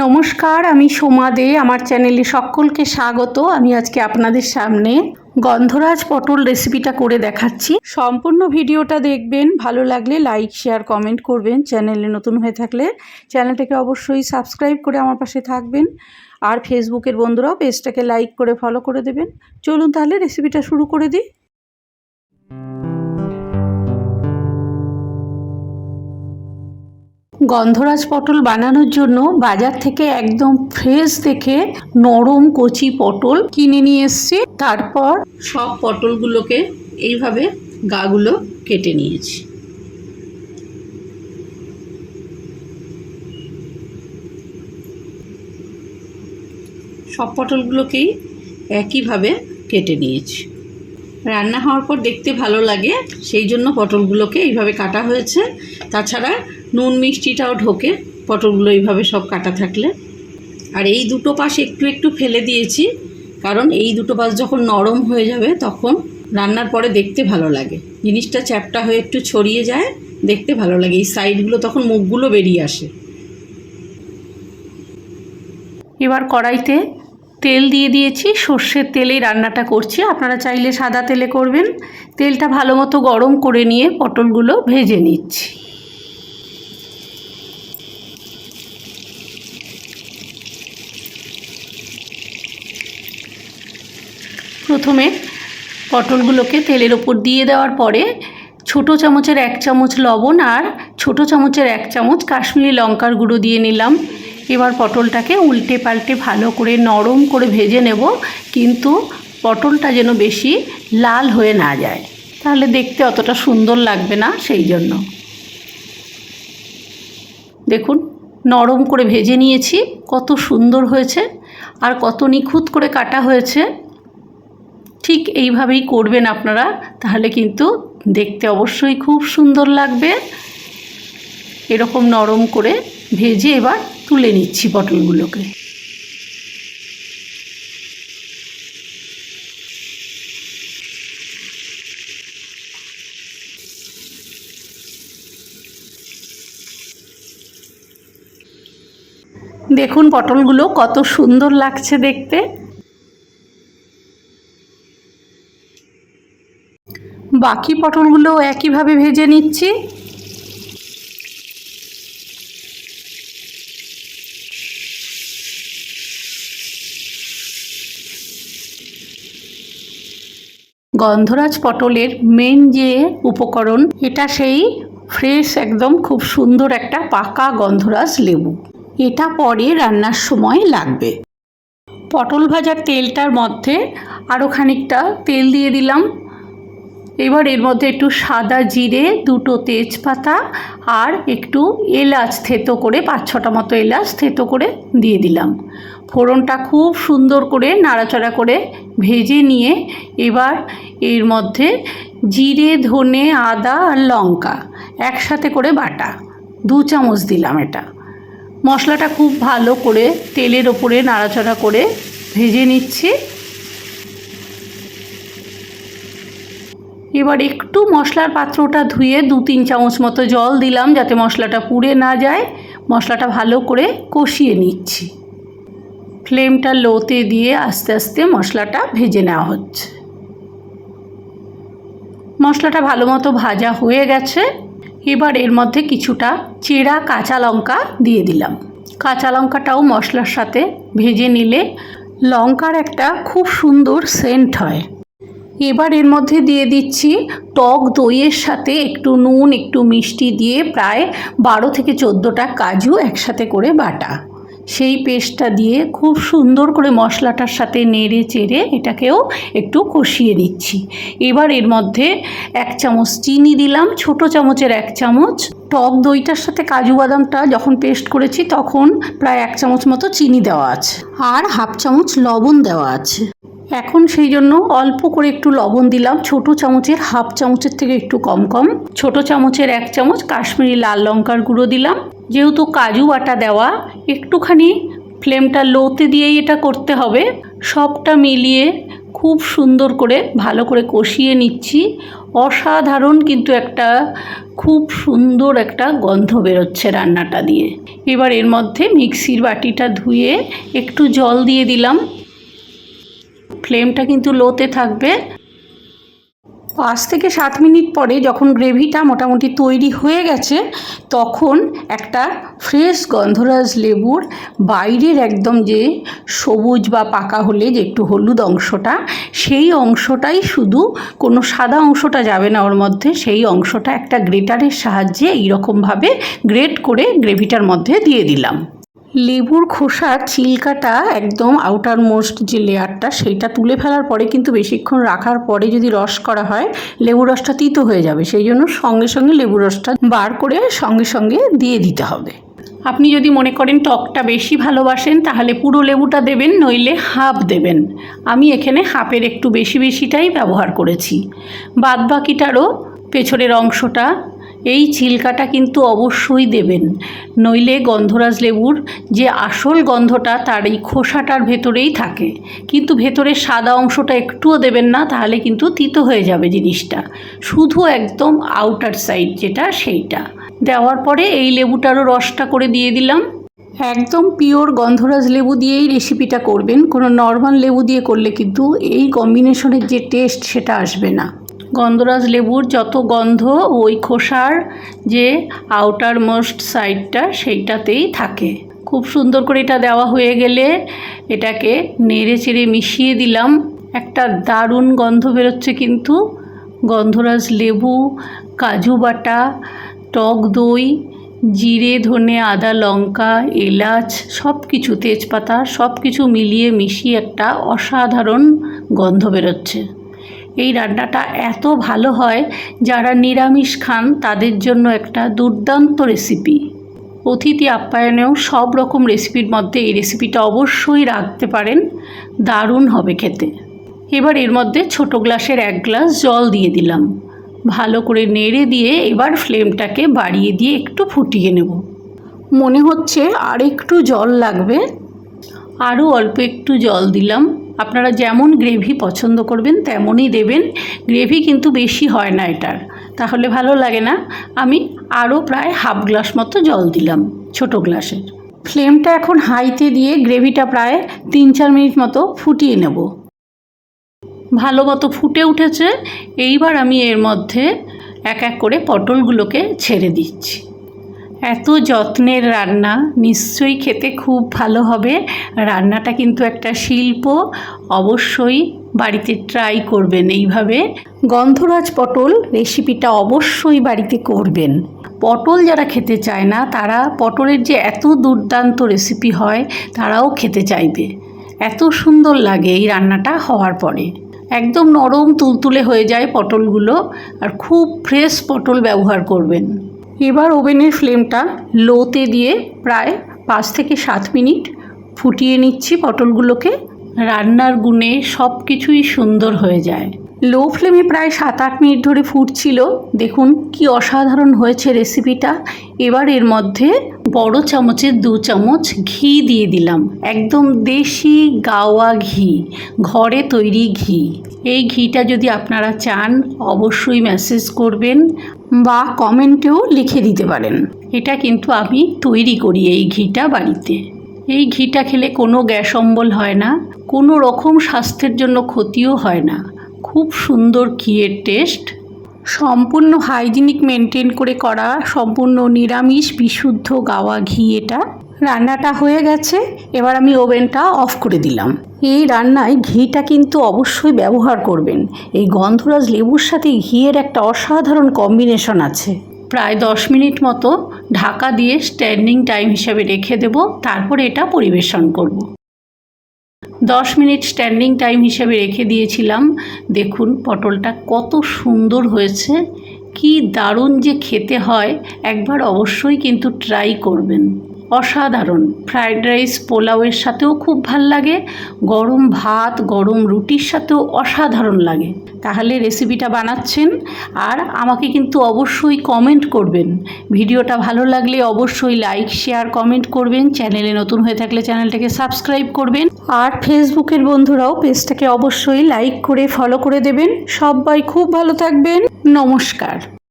নমস্কার, আমি সোমা দে, আমার চ্যানেলে সকলকে স্বাগত। আমি আজকে আপনাদের সামনে গন্ধরাজ পটল রেসিপিটা করে দেখাচ্ছি। সম্পূর্ণ ভিডিওটা দেখবেন, ভালো লাগলে লাইক, শেয়ার, কমেন্ট করবেন চ্যানেলে নতুন হয়ে থাকলে। চ্যানেলটাকে অবশ্যই সাবস্ক্রাইব করে আমার পাশে থাকবেন। আর ফেসবুকের বন্ধুরাও পেজটাকে লাইক করে ফলো করে দেবেন। চলুন তাহলে রেসিপিটা শুরু করে দিই। গন্ধরাজ পটল বানানোর জন্য বাজার থেকে একদম ফ্রেশ দেখে নরম কচি পটল কিনে নিয়ে এসেছি। তারপর সব পটলগুলোকে এইভাবে গাগুলো কেটে নিয়েছি। সব পটলগুলোকেই একইভাবে কেটে নিয়েছি। রান্না হওয়ার পর দেখতে ভালো লাগে, সেই জন্য পটলগুলোকে এইভাবে কাটা হয়েছে। তাছাড়া নুন মিষ্টিটাও ঢোকে, পটলগুলো এইভাবে সব কাটা থাকলে। আর এই দুটো পাশ একটু একটু ফেলে দিয়েছি, কারণ এই দুটো পাশ যখন নরম হয়ে যাবে তখন রান্নার পরে দেখতে ভালো লাগে। জিনিসটা চ্যাপটা হয়ে একটু ছড়িয়ে যায়, দেখতে ভালো লাগে। এই সাইডগুলো তখন মুখগুলো বেরিয়ে আসে। এবার কড়াইতে তেল দিয়ে দিয়েছি। সর্ষের তেলেই রান্নাটা করছি। আপনারা চাইলে সাদা তেলে করবেন। তেলটা ভালো মতো গরম করে নিয়ে পটলগুলো ভেজে নিচ্ছি। প্রথমে পটলগুলোকে তেলের ওপর দিয়ে দেওয়ার পরে ছোট চামচের এক চামচ লবণ আর ছোট চামচের এক চামচ কাশ্মীরি লঙ্কার গুঁড়ো দিয়ে নিলাম। এবার পটলটাকে উল্টে পাল্টে ভালো করে নরম করে ভেজে নেব, কিন্তু পটলটা যেন বেশি লাল হয়ে না যায়। তাহলে দেখতে অতটা সুন্দর লাগবে না সেই জন্য। দেখুন, নরম করে ভেজে নিয়েছি, কত সুন্দর হয়েছে আর কত নিখুঁত করে কাটা হয়েছে। ঠিক এইভাবেই করবেন আপনারা, তাহলে কিন্তু দেখতে অবশ্যই খুব সুন্দর লাগবে। এরকম নরম করে ভেজে এবার তুলে নিচ্ছি পটলগুলোকে। দেখুন পটলগুলো কত সুন্দর লাগছে দেখতে। বাকি পটলগুলো একইভাবে ভেজে নিচ্ছি। গন্ধরাজ পটলের মেন যে উপকরণ, এটা সেই ফ্রেশ একদম খুব সুন্দর একটা পাকা গন্ধরাজ লেবু। এটা পরে রান্নার সময় লাগবে। পটল ভাজার তেলটার মধ্যে আরও খানিকটা তেল দিয়ে দিলাম। এবার এর মধ্যে একটু সাদা জিরে, দুটো তেজপাতা আর একটু এলাচ থেতো করে, পাঁচ ছটা মতো এলাচ থেতো করে দিয়ে দিলাম। ফোড়নটা খুব সুন্দর করে নাড়াচাড়া করে ভেজে নিয়ে এবার এর মধ্যে জিরে, ধনে, আদা আর লঙ্কা একসাথে করে বাটা। দু চামচ দিলাম এটা। মশলাটা খুব ভালো করে তেলের ওপরে নাড়াচাড়া করে ভেজে নিচ্ছি। এবার একটু মশলার পাত্রটা ধুয়ে দু তিন চামচ মতো জল দিলাম যাতে মশলাটা পুড়ে না যায়। মশলাটা ভালো করে কষিয়ে নিচ্ছি। ফ্লেমটা লোতে দিয়ে আস্তে আস্তে মশলাটা ভেজে নেওয়া হচ্ছে। মশলাটা ভালো মতো ভাজা হয়ে গেছে। এবার এর মধ্যে কিছুটা চেরা কাঁচা লঙ্কা দিয়ে দিলাম। কাঁচা লঙ্কাটাও মশলার সাথে ভেজে নিলে লঙ্কার একটা খুব সুন্দর সেন্ট হয়। এবার এর মধ্যে দিয়ে দিচ্ছি টক দইয়ের সাথে একটু নুন, একটু মিষ্টি দিয়ে প্রায় বারো থেকে চোদ্দোটা কাজু একসাথে করে বাটা। সেই পেস্টটা দিয়ে খুব সুন্দর করে মশলাটার সাথে নেড়ে চেড়ে এটাকেও একটু কষিয়ে দিচ্ছি। এবার এর মধ্যে এক চামচ চিনি দিলাম, ছোট চামচের এক চামচ। টক দইটার সাথে কাজু বাদামটা যখন পেস্ট করেছি তখন প্রায় এক চামচ মতো চিনি দেওয়া আছে। আর হাফ চামচ লবণ দেওয়া আছে। এখন সেই জন্য অল্প করে একটু লবণ দিলাম। ছোট চামচের হাফ চামচের থেকে একটু কম কম। ছোট চামচের এক চামচ কাশ্মীরি লাল লঙ্কার গুঁড়ো দিলাম। যেহেতু কাজু বাটা দেওয়া, একটুখানি ফ্লেমটা লোতে দিয়েই এটা করতে হবে। সবটা মিলিয়ে খুব সুন্দর করে, ভালো করে কষিয়ে নিচ্ছি। অসাধারণ কিন্তু একটা খুব সুন্দর একটা গন্ধ বেরোচ্ছে রান্নাটা দিয়ে। এবার এর মধ্যে মিক্সির বাটিটা ধুয়ে একটু জল দিয়ে দিলাম। ফ্লেমটা কিন্তু লোতে থাকবে। পাঁচ থেকে সাত মিনিট পরে যখন গ্রেভিটা মোটামুটি তৈরি হয়ে গেছে, তখন একটা ফ্রেশ গন্ধরাজ লেবুর বাইরের একদম যে সবুজ বা পাকা হলে যে একটু হলুদ অংশটা, সেই অংশটাই শুধু কোনো সাদা অংশটা যাবে না ওর মধ্যে, সেই অংশটা একটা গ্রেটারের সাহায্যে এইরকমভাবে গ্রেট করে গ্রেভিটার মধ্যে দিয়ে দিলাম। লেবুর খোসার চিলকাটা একদম আউটার মোস্ট যে লেয়ারটা, সেইটা তুলে ফেলার পরে কিন্তু বেশিক্ষণ রাখার পরে যদি রস করা হয় লেবু রসটা তিতো হয়ে যাবে। সেই জন্য সঙ্গে সঙ্গে লেবু রসটা বার করে সঙ্গে সঙ্গে দিয়ে দিতে হবে। আপনি যদি মনে করেন টকটা বেশি ভালোবাসেন, তাহলে পুরো লেবুটা দেবেন, নইলে হাফ দেবেন। আমি এখানে হাফের একটু বেশি বেশিটাই ব্যবহার করেছি। বাদ বাকিটারও পেছনের অংশটা এই চিলকাটা কিন্তু অবশ্যই দেবেন। নইলে গন্ধরাজ লেবুর যে আসল গন্ধটা, তার এই খোসাটার ভেতরেই থাকে। কিন্তু ভেতরে সাদা অংশটা একটুও দেবেন না, তাহলে কিন্তু তিতো হয়ে যাবে জিনিসটা। শুধু একদম আউটার সাইড যেটা, সেইটা। দেওয়ার পরে এই লেবুটারও রসটা করে দিয়ে দিলাম। একদম পিওর গন্ধরাজ লেবু দিয়েই রেসিপিটা করবেন। কোনো নর্মাল লেবু দিয়ে করলে কিন্তু এই কম্বিনেশনের যে টেস্ট সেটা আসবে না। গন্ধরাজ লেবুর যত গন্ধ ওই খোসার যে আউটার মোস্ট সাইডটা সেইটাতেই থাকে। খুব সুন্দর করে এটা দেওয়া হয়ে গেলে এটাকে নেড়ে চেড়ে মিশিয়ে দিলাম। একটা দারুণ গন্ধ বেরোচ্ছে কিন্তু। গন্ধরাজ লেবু, কাজু বাটা, টক দই, জিরে, ধনে, আদা, লঙ্কা, এলাচ সব কিছু তেজপাতা সব কিছু মিলিয়ে মিশিয়ে একটা অসাধারণ গন্ধ বেরোচ্ছে। এই রান্নাটা এত ভালো হয়, যারা নিরামিষ খান তাদের জন্য একটা দুর্দান্ত রেসিপি অতিথি আপ্যায়নেও সব রকম রেসিপির মধ্যে এই রেসিপিটা অবশ্যই রাখতে পারেন, দারুণ হবে খেতে। এবার এর মধ্যে ছোট গ্লাসের এক গ্লাস জল দিয়ে দিলাম। ভালো করে নেড়ে দিয়ে এবার ফ্লেমটাকে বাড়িয়ে দিয়ে একটু ফুটিয়ে নেব। মনে হচ্ছে আর একটু জল লাগবে। আরও অল্প একটু জল দিলাম। আপনারা যেমন গ্রেভি পছন্দ করবেন, তেমনই দেবেন। গ্রেভি কিন্তু বেশি হয় না এটার। তাহলে ভালো লাগে না। আমি আরও প্রায় হাফ গ্লাস মতো জল দিলাম ছোট গ্লাসের ফ্লেমটা এখন হাইতে দিয়ে গ্রেভিটা প্রায় তিন চার মিনিট মতো ফুটিয়ে নেব। ভালো মতো ফুটে উঠেছে। এইবার আমি এর মধ্যে এক এক করে পটলগুলোকে ছেড়ে দিচ্ছি। এত যত্নের রান্না, নিশ্চয়ই খেতে খুব ভালো হবে। রান্নাটা কিন্তু একটা শিল্প, অবশ্যই বাড়িতে ট্রাই করবেন এইভাবে। গন্ধরাজ পটল রেসিপিটা অবশ্যই বাড়িতে করবেন। পটল যারা খেতে চায় না, তারা পটলের যে এত দুর্দান্ত রেসিপি হয়, তারাও খেতে চাইবে। এত সুন্দর লাগে এই রান্নাটা হওয়ার পরে। একদম নরম তুলতুলে হয়ে যায় পটলগুলো, আর খুব ফ্রেশ পটল ব্যবহার করবেন। এবার ওভেনের ফ্লেমটা লোতে দিয়ে প্রায় পাঁচ থেকে সাত মিনিট ফুটিয়ে নিচ্ছি পটলগুলোকে। রান্নার গুণে সব কিছুই সুন্দর হয়ে যায়। লো ফ্লেমে প্রায় সাত আট মিনিট ধরে ফুটছিল। দেখুন কি অসাধারণ হয়েছে রেসিপিটা। এবার এর মধ্যে বড় চামচের দু চামচ ঘি দিয়ে দিলাম। একদম দেশি গাওয়া ঘি, ঘরে তৈরি ঘি। এই ঘিটা যদি আপনারা চান, অবশ্যই মেসেজ করবেন। বা কমেন্টেও লিখে দিতে পারেন। এটা কিন্তু আমি তৈরি করি এই ঘিটা বাড়িতে। এই ঘিটা খেলে কোনো গ্যাস অম্বল হয় না, কোনো রকম স্বাস্থ্যের জন্য ক্ষতিও হয় না। খুব সুন্দর ঘিয়ের টেস্ট। সম্পূর্ণ হাইজিনিক মেনটেন করে করা, সম্পূর্ণ নিরামিষ বিশুদ্ধ গাওয়া ঘি এটা। রান্নাটা হয়ে গেছে, এবার আমি ওভেনটা অফ করে দিলাম। এই রান্নায় ঘিটা কিন্তু অবশ্যই ব্যবহার করবেন। এই গন্ধরাজ লেবুর সাথে ঘিয়ের একটা অসাধারণ কম্বিনেশন আছে। প্রায় দশ মিনিট মতো ঢাকা দিয়ে স্ট্যান্ডিং টাইম হিসাবে রেখে দেব, তারপর এটা পরিবেশন করব। দশ মিনিট স্ট্যান্ডিং টাইম হিসেবে রেখে দিয়েছিলাম। দেখুন, পটলটা কত সুন্দর হয়েছে। কি দারুণ যে খেতে হয়, একবার অবশ্যই কিন্তু ট্রাই করবেন। অসাধারণ। ফ্রায়েড রাইস, পোলাওয়ের সাথেও খুব ভালো লাগে। গরম ভাত, গরম রুটির সাথেও অসাধারণ লাগে। তাহলে রেসিপিটা বানাচ্ছেন আর আমাকে কিন্তু অবশ্যই কমেন্ট করবেন। ভিডিওটা ভালো লাগলে অবশ্যই লাইক, শেয়ার, কমেন্ট করবেন। চ্যানেলে নতুন হয়ে থাকলে চ্যানেলটাকে সাবস্ক্রাইব করবেন। আর ফেসবুকের বন্ধুরাও পেজটাকে অবশ্যই লাইক করে ফলো করে দেবেন। সবাই খুব ভালো থাকবেন। নমস্কার।